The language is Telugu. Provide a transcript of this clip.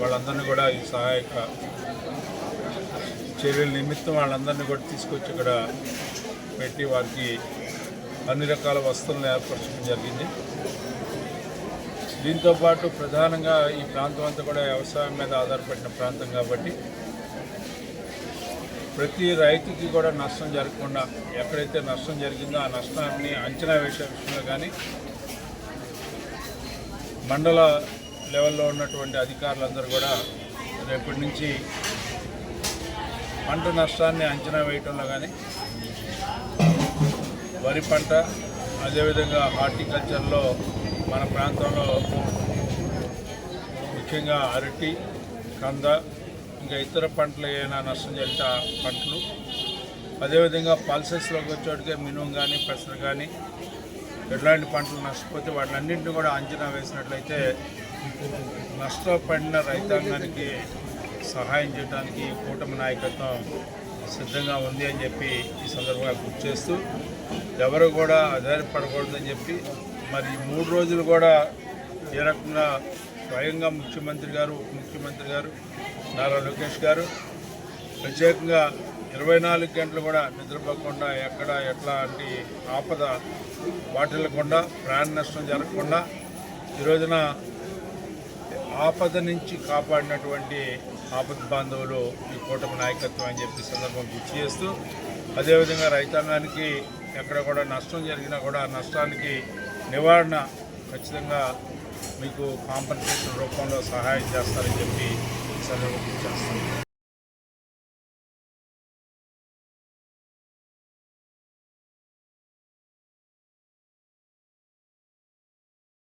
వాళ్ళందరినీ కూడా ఈ సహాయక చర్యల నిమిత్తం వాళ్ళందరినీ కూడా తీసుకొచ్చి ఇక్కడ పెట్టి వారికి అన్ని రకాల వస్తువులను ఏర్పరచడం జరిగింది. దీంతో పాటు ప్రధానంగా ఈ ప్రాంతం అంతా కూడా వ్యవసాయం మీద ఆధారపడిన ప్రాంతం కాబట్టి ప్రతి రైతుకి కూడా నష్టం జరగకుండా ఎక్కడైతే నష్టం జరిగిందో ఆ నష్టాన్ని అంచనా వేసే విషయంలో కానీ మండల లెవెల్లో ఉన్నటువంటి అధికారులందరూ కూడా రేపటి నుంచి పంట నష్టాన్ని అంచనా వేయటంలో కానీ వరి పంట అదేవిధంగా హార్టికల్చర్లో మన ప్రాంతంలో ముఖ్యంగా అరటి కంద ఇంకా ఇతర పంటలు ఏమైనా నష్టం జరిగితే ఆ పంటలు. అదేవిధంగా పల్సెస్లోకి వచ్చేటికే మినుము కానీ పెసర కానీ ఎట్లాంటి పంటలు నష్టపోతే వాటినన్నింటినీ కూడా అంచనా వేసినట్లయితే నష్టపడిన రైతాంగానికి సహాయం చేయడానికి కూటమి నాయకత్వం సిద్ధంగా ఉంది అని చెప్పి ఈ సందర్భంగా గుర్తు చేస్తూ ఎవరు కూడా ఆధారపడకూడదని చెప్పి మరి మూడు రోజులు కూడా ఏ రకంగా స్వయంగా ముఖ్యమంత్రి గారు ఉప ముఖ్యమంత్రి గారు నారా లోకేష్ గారు ప్రత్యేకంగా ఇరవై నాలుగు గంటలు కూడా నిద్రపోకుండా ఎక్కడ ఎట్లాంటి ఆపద వాటిల్లకుండా ప్రాణ నష్టం జరగకుండా ఈ రోజున ఆపద నుంచి కాపాడినటువంటి ఆపద బాంధవులు ఈ కూటమి నాయకత్వం అని చెప్పి సందర్భం గుర్తు చేస్తూ అదేవిధంగా రైతాంగానికి ఎక్కడ కూడా నష్టం జరిగినా కూడా నష్టానికి నివారణ ఖచ్చితంగా మీకు కాంపన్సేషన్ రూపంలో సహాయం చేస్తారని చెప్పి సందర్భం గుర్తు చేస్తాను